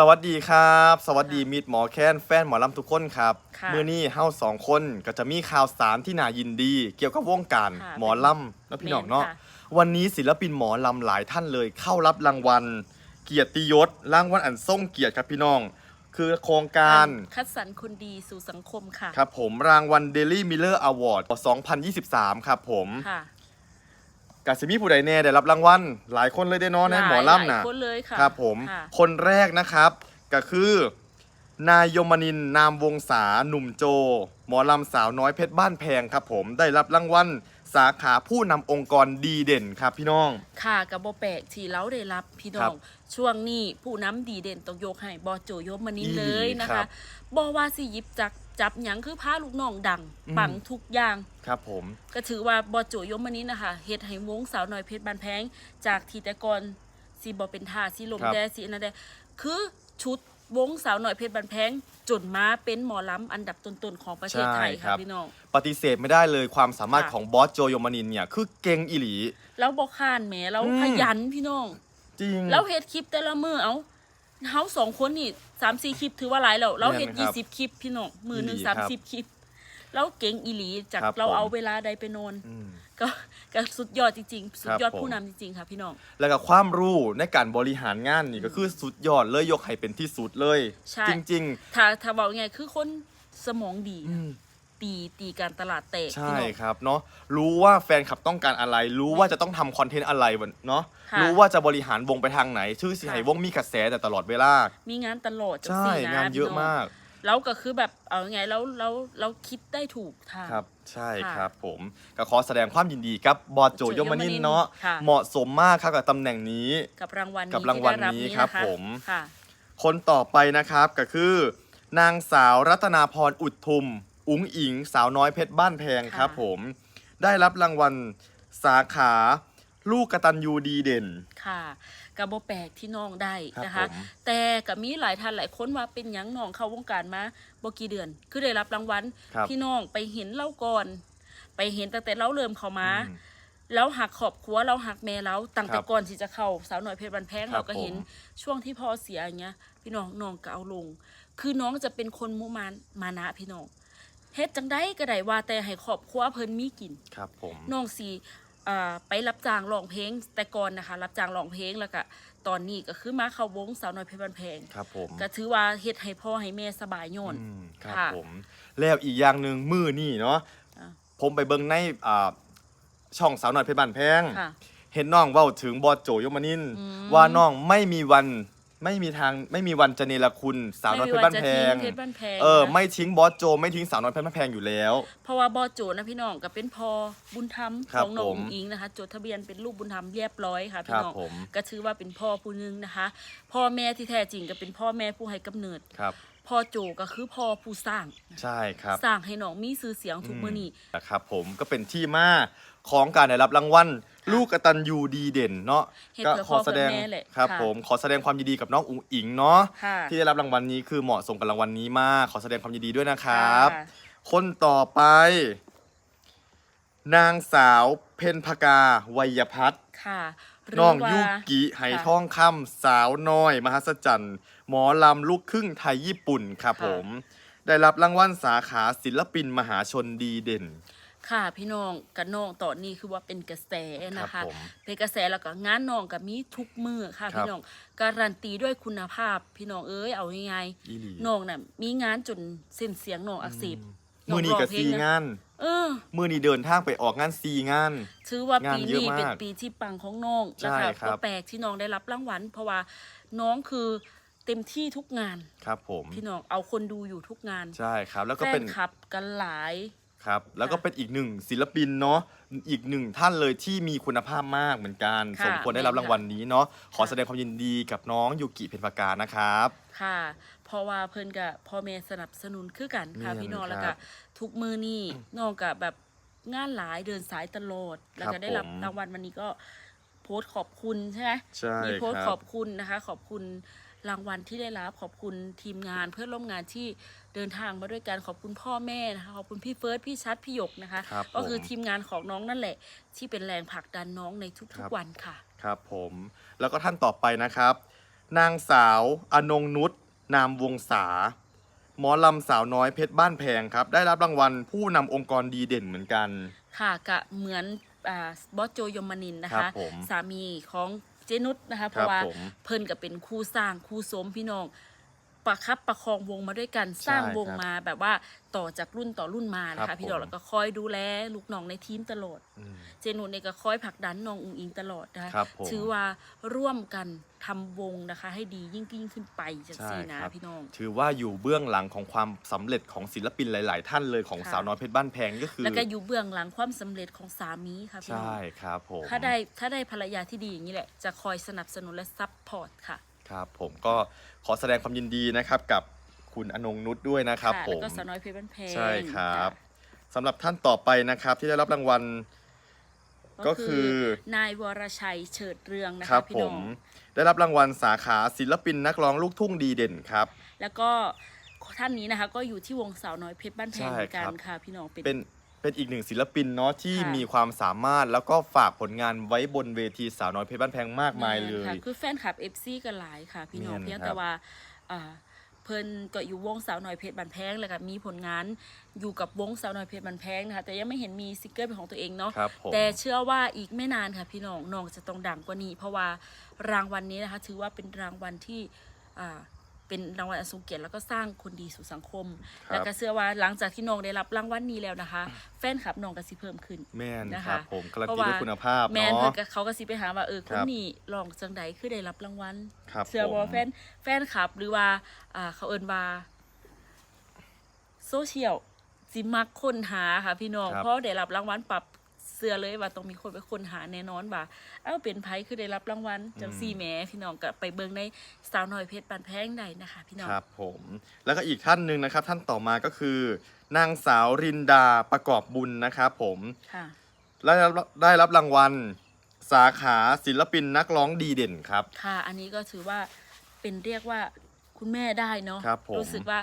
สวัสดีครับ สวัสดีมิตรหมอแค้นแฟนหมอลำทุกคนครับค่ะเมื่อนี้เฮาสองคนก็จะมีข่าวสารที่น่ายินดี เกี่ยวกับวงการค่ะหมอลำแล้วพี่น้องเนาะแม่นค่ะวันนี้ศิลปินหมอลำหลายท่านเลย เข้ารับรางวัล เกียรติยศรางวัลอันทรงเกียรติครับพี่น้อง คือโครงการ คัดสรรคนดีสู่สังคมค่ะ ครับผมรางวัล Daily Miller Award 2023 ครับผม ค่ะ กาซิมีผู้ใดแน่ได้รับรางวัลหลายคนเลยได้เนาะในหมอลำหนะลายคนเลยค่ะครับผมค่ะคนแรกนะครับก็คือ นายยมนินทร์นามวงศาหนุ่มโจ หมอลำสาวน้อยเพชรบ้านแพงครับผมได้รับรางวัลสาขาผู้นำองค์กรดีเด่นครับพี่น้อง ค่ะกับโบแปลกที่เราได้รับพี่น้ครัอง บ ช่วงนี้ผู้น้ำดีเด่นต้องยกให้บอโจยมมานินอีหลีเลยนะครัคะ บ บอว่าสิหยิบจักจับหยังคือพาลูกน้องดัง อืม ปังทุกอย่าง ครับผม ก็ถือว่าบอโจยมมานินนะคะเฮ็ดให้วงสาวน้อยเพชรบานแพง จากทีแต่ก่อนสีบอเป็นท่าสีลมครับ แดสีอันนั้นแดคือชุดวงสาวน้อยเพชรบานแพงจนมาเป็นหมอลำอันดับต้นๆของประเทศไทยค่ะพี่น้อง ปฏิเสธไม่ได้เลยความสามารถค่ะ ของบอสโจยมนินทร์เนี่ย คือเก่งอีหลี แล้วบอกข้านแหมแล้วอืม ขยันพี่น้อง จริง แล้วเฮ็ดคลิปแต่ละมือเอาเฮาสองคนนี่สามสี่คลิปถือว่าหลายแล้วเราเฮ็ดแม่นครับยี่สิบคลิปพี่น้องมือหนึ่งอีหลีสามครับสิบคลิป แล้วเก่งอีหลีจากครับเราผม เอาเวลาใดไปนอน อืม ก็ก็สุดยอดจริงๆ สุดยอดครับผม ผู้นำจริงๆค่ะพี่น้อง แล้วก็ความรู้ในการบริหารงานนี่ก็คือสุดยอดเลยยกให้เป็นที่สุดเลย ใช่ จริง ถ้าถ้าบอกไงคือคนสมองดีๆ อืม ตีตีการตลาดแตกใช่พี่น้องครับเนาะรู้ว่าแฟนคลับต้องการอะไร รู้ว่าจะต้องทำคอนเทนต์อะไรวะเนาะค่ะรู้ว่าจะบริหารวงไปทางไหน ชื่อสิค่ะไหวงมีกระแสแต่ตลอดเวลา มีงานตลอดจังใช่สี่นะงานเยอะพี่น้มากแล้วก็คือแบบเอาไงแล้วแล้วเราคิดได้ถูกทาง ครับ ใช่ค่ะครับผมก็ขอแสดงความยินดีกับบอสโจโจยมนินทร์เนาะค่ะ เหมาะสมมากครับกับตำแหน่งนี้ กับรางวัลนี้กับรางวัลที่ได้นี้นี้ครับนะะผม ค่ะ คนต่อไปนะครับก็คือ นางสาวรัตนาพรอุดทุม อุ๋งอิงสาวน้อยเพชรบ้านแพงค่ะ ครับผม ได้รับรางวัลสาขา ลูกกตัญญูดีเด่น ค่ะกับโบแปลกที่น้องได้นะครัคะ บผม แต่กับมีหลายท่านหลายคนว่าเป็นหยังน้องเข้าวงการมาบกี่เดือน คือได้รับรางวัลครับพี่น้องไปเห็นเล่าก่อน ไปเห็นตั้งแต่เล่าเริ่มเข้ามา อืม แล้วหักขอบครัวเราหักแม่เราตั้งคแต่รับก่อนที่จะเข้าสาวหน่อยเพชรบันแพงครับเราก็เห็นผม ช่วงที่พ่อเสียอย่างเงี้ย พี่น้องน้องก็เอาลง คือน้องจะเป็นคนมุมานมานะพี่น้อง เฮ็ดจังได้ก็ได้ว่าแต่ให้ครอบครัวเพิ่นมีกินครับผมน้องสีอ่าไปรับจ้างร้องเพลงแต่ก่อนนะคะ รับจ้างร้องเพลงแล้วก็ตอนนี้ก็คือมาเข้าวงสาวน้อยเพชรบันแพงครับผมก็ถือว่าเฮ็ดให้พ่อให้แม่สบายโยนอืมครับค่ะผมแล้วอีกอย่างหนึ่งมือนี่เนาะอะผมไปเบิ่งในอ่าช่องสาวน้อยเพชรบ้านแพงค่ะเห็นน้องเว้าถึงบอสโจยมนินทร์อืมว่าน้องไม่มีวัน ไม่มีทางไม่มีวันจะเนรคุณสาวน้อยเพชรบ้านแพง ไม่มีวันจะทิ้งเพชรบ้านแพงเออนะ ไม่ทิ้งบอสโจไม่ทิ้งสาวน้อยเพชรบ้านแพงอยู่แล้ว เพราะว่าบอโจนะพี่น้องก็เป็นพ่อบุญธรรมครัขบองน้องผมอุ๋งอิงนะคะ จดทะเบียนเป็นลูกบุญธรรมเรียบร้อยค่ะคพี่รับน้องผม ก็ถือว่าเป็นพ่อผู้หนึงนะคะ พ่อแม่ที่แท้จริงก็เป็นพ่อแม่ผู้ให้กำเนิด ครับ พ่อโจก็คือพ่อผู้สร้างใช่ครับสร้างให้น้องมีชื่อเสียงทุกมื้อนี้นะครับผมก็เป็นที่มาของการได้รับรางวัลลูกกตัญญูดีเด่นเนาะเฮ็ดก็เพื่อขอแสดงพ่อเพื่อแม่แหละครับค่ะผมขอแสดงความยินดีกับน้องอุ๋งอิงเนาะค่ะที่ได้รับรางวัลนี้คือเหมาะสมกับรางวัลนี้มาก ขอแสดงความยินดีด้วยนะครับค่ะคนต่อไป นางสาวเพนพกาวัยพัฒน์ค่ะหรืน้องว่ายุกิไหทองคำสาวน้อย มหัศจรรย์หมอลำลูกครึ่งไทยญี่ปุ่นครับค่ะผม ได้รับรางวัลสาขาศิลปินมหาชนดีเด่น ค่ะพี่น้องกับน้องตอนนี้คือว่าเป็นกระแสนะครัคะ บผมเป็นกระแสแล้วก็งานน้องกับมีทุกมือค่ะ ครับ พี่น้องการันตีด้วยคุณภาพพี่น้องเอ้ยเอาง่ายอีหลีๆน้องน่ะมีงานจนเส้นเสียงน้องอักเสบ มือนี้กับร้งเพลซีงะงานเออ มือนี้เดินทางไปออกงานซีงาน ถือว่างานปีเยอะนี้มากเป็นปีที่ปังของน้องใช่นะคะครับก็แปลกที่น้องได้รับรางวัลเพราะว่าน้องคือเต็มที่ทุกงานครับผมพี่น้องเอาคนดูอยู่ทุกงานใช่ครับ แล้วก็แฟเป็นนคลับกันหลาย ครับแล้วก็เป็นอีกหนึ่งศิลปินเนาะอีกหนึ่งท่านเลยที่มีคุณภาพมากเหมือนกันค่ะ สมควรได้รับแม่นรางวัลนี้เนาะขอค่ะแสดงความยินดีกับน้องยูกิเพนปากานะครับ ค่ะ เพราะว่าเพิ่นกับพ่อแม่สนับสนุนคือกันค่ะแม่นพี่น้องครับแล้วก็ทุกมือนี่น้องกับแบบงานหลายเดินสายตลอดแล้วครัก็บได้รับผมรางวัลวันนี้ก็โพสต์ขอบคุณใช่ไหมใช่มีโพสต์คขรัอบบคุณนะคะ ขอบคุณ รางวัลที่ได้รับขอบคุณทีมงานเพื่อนร่วมงานที่เดินทางมาด้วยกันขอบคุณพ่อแม่นะคะขอบคุณพี่เฟิร์สพี่ชัดพี่หยกนะคะ ครับก็คือผม ทีมงานของน้องนั่นแหละ ที่เป็นแรงผลักดันน้องในคทุรักบ ๆวันค่ะ ครับผมแล้วก็ท่านต่อไปนะครับ นางสาวอนงนุชนามวงศาหมอลำสาวน้อยเพชรบ้านแพงครับ ได้รับรางวัลผู้นำองค์กรดีเด่นเหมือนกัน ค่ะกะเหมือนอ่าบอสโจยมนินทร์นะครัคะ บผมสามีของ เจนุสนะคะเพครับราะว่าผม เพิ่นก็เป็นคู่สร้างคู่สมพี่น้อง ประคับประคองวงมาด้วยกันสร้างวงครับมาแบบว่าต่อจากรุ่นต่อรุ่นมานะครัคะ บพี่น้องผมแล้วก็คอยดูแลลูกน้องในทีมตลอดอืมเจนุสเนี่ยก็คอยผลักดันน้องอุงอิงตลอดนะคะครับผม ถือว่าร่วมกันทำวงนะคะ ให้ดียิ่งยิ่งขึ้นไปจังใช่ซี่นะครับพี่น้อง ถือว่าอยู่เบื้องหลังของความสำเร็จของศิลปินหลาย ๆ ท่านเลยของค่ะ สาวน้อยเพชรบ้านแพงก็คือ แล้วก็อยู่เบื้องหลังความสำเร็จของสามีค่ะพี่น้องใช่ครับผม ถ้าได้ถ้าได้ภรรยาที่ดีอย่างนี้แหละ จะคอยสนับสนุนและซัพพอร์ตค่ะ ครับผมก็ขอแสดงความยินดีนะครับกับคุณอนงนุชด้วยนะครับค่ะผแล้วม ก็สาวน้อยเพชรบ้านแพงใช่ครับะสำหรับท่านต่อไปนะครับที่ได้รับรางวัลก็คือ นายวรชัยเฉิดเรืองนะครัคะบพี่ผน้อม ง ได้รับรางวัลสาขาศิลปินนักร้องลูกทุ่งดีเด่นครับ แล้วก็ท่านนี้นะคะ ก็อยู่ที่วงสาวน้อยเพชรบ้านแพงใช่เหมือนกัคนรับ ค่ะ พี่น้องเป็นเป็น เป็นอีกหนึ่งศิลปินเนาะที่ค่ะ มีความสามารถแล้วก็ฝากผลงานไว้บนเวทีสาวน้อยเพชรบ้านแพงมากมายเลแนค่ะย คือแฟนคลับเอฟซีกันหลายค่ะ พี่น้องแม่นเพียงครับแต่ว่าอ่าเพิ่นก็อยู่วงสาวน้อยเพชรบันแพงแล้วก็มีผลงานอยู่กับวงสาวน้อยเพชรบันแพงนะคะแต่ยังไม่เห็นมีซิงเกิลเป็นของตัวเองเนาะครับผม แต่เชื่อว่าอีกไม่นานค่ะพี่น้องน้องจะต้องดังกว่านี้ เพราะว่ารางวัลนี้นะคะ ถือว่าเป็นรางวัลที่อ่า เป็นรางวัลอันทรงเกียรติแล้วก็สร้างคนดีสู่สังคม ครับ แล้วก็เชื่อว่าหลังจากที่น้องได้รับรางวัลนี้แล้วนะคะ แฟนคลับน้องก็สิเพิ่มขึ้น แม่นนะครัคะบผมการันเพราะตีว่าด้วยคุณภาพแมนเนาะเพิ่นก็เขาก็สิไปหาว่าเออคครันบนี้ลองจังใดคือได้รับรางวัลครับเชื่อผว่ามแฟนแฟนคลับหรือว่าอ่าเขาเอิ้นว่าโซเชียลสิมักค้นหาค่ะพี่น้องครับ เพราะได้รับรางวัลปรับ เสื้อเลยว่าต้องมีคนไปค้นหาแน่นอนว่าเอ้าเป็นไผคือได้รับรางวัลจังซี่แหมพี่น้องก็ไปเบิ่งในสาวน้อยเพชรปานแพงได้นะคะพี่น้องครับผมแล้วก็อีกท่านหนึ่งนะครับ ท่านต่อมาก็คือนางสาวรินดาประกอบบุญนะครับผมค่ะได้รับได้รับรางวัลสาขาศิลปินนักร้องดีเด่นครับ ค่ะ อันนี้ก็ถือว่าเป็นเรียกว่าคุณแม่ได้เนาะครับผมรู้สึกว่า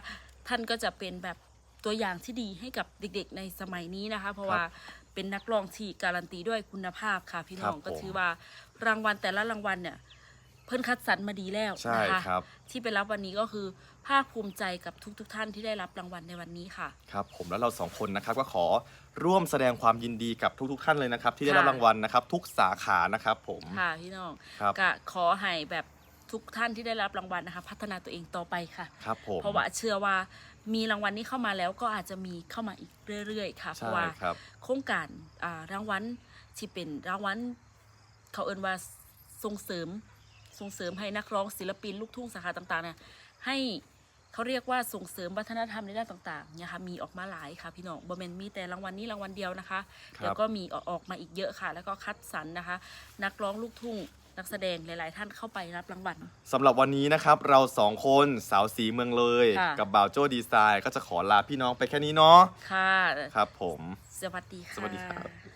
ท่านก็จะเป็นแบบตัวอย่างที่ดีให้กับเด็กๆในสมัยนี้นะคะ เพราะว่า เป็นนักร้องที่การันตีด้วยคุณภาพค่ะพี่น้องครับผม ก็ถือว่ารางวัลแต่ละรางวัลเนี่ยเพิ่นคัดสรรมาดีแล้วใช่นะคะครับ ที่ไปรับวันนี้ก็คือภาคภูมิใจกับทุกๆทท่านที่ได้รับรางวัลในวันนี้ค่ะ ครับผมแล้วเราสองคนนะครับก็ขอร่วมแสดงความยินดีกับทุก ๆ ท่านเลยนะครับ ที่ได้รับค่ะ รางวัลนะครับ ทุกสาขานะครับผม ค่ะพี่น้องครับ ก็ขอให้แบบทุกท่านที่ได้รับรางวัลนะคะ พัฒนาตัวเองต่อไปค่ะ ครับผม เพราะว่าเชื่อว่า มีรางวัลนี้เข้ามาแล้วก็อาจจะมีเข้ามาอีกเรื่อยๆ ค่ะ เพใช่ราะว่าครับโครงการอ่ารางวัลที่เป็นรางวัลเขาเอินว่าส่งเสริมส่งเสริมให้นักร้องศิลปินลูกทุ่งสาขาต่างๆเนี่ยให้เขาเรียกว่าส่งเสริมวัฒนธรรมในด้านต่างๆเนี่ยค่ะมีออกมาหลายค่ะพี่น้องบอมเมนมีแต่รางวัลนี้รางวัลเดียวนะคะครับเดี๋ยวก็มีออกออกมาอีกเยอะค่ะ แล้วก็คัดสรรนะคะ นักร้องลูกทุ่ง นักแสดงหลาย ๆ ท่านเข้าไปรับรางวัล สำหรับวันนี้นะครับเราสองคนสาวสีเมืองเลย ค่ะ กับบ่าวโจ้ดีไซน์ ก็จะขอลาพี่น้องไปแค่นี้เนาะค่ะ ครับผม สวัสดีค่ะ สวัสดีครับ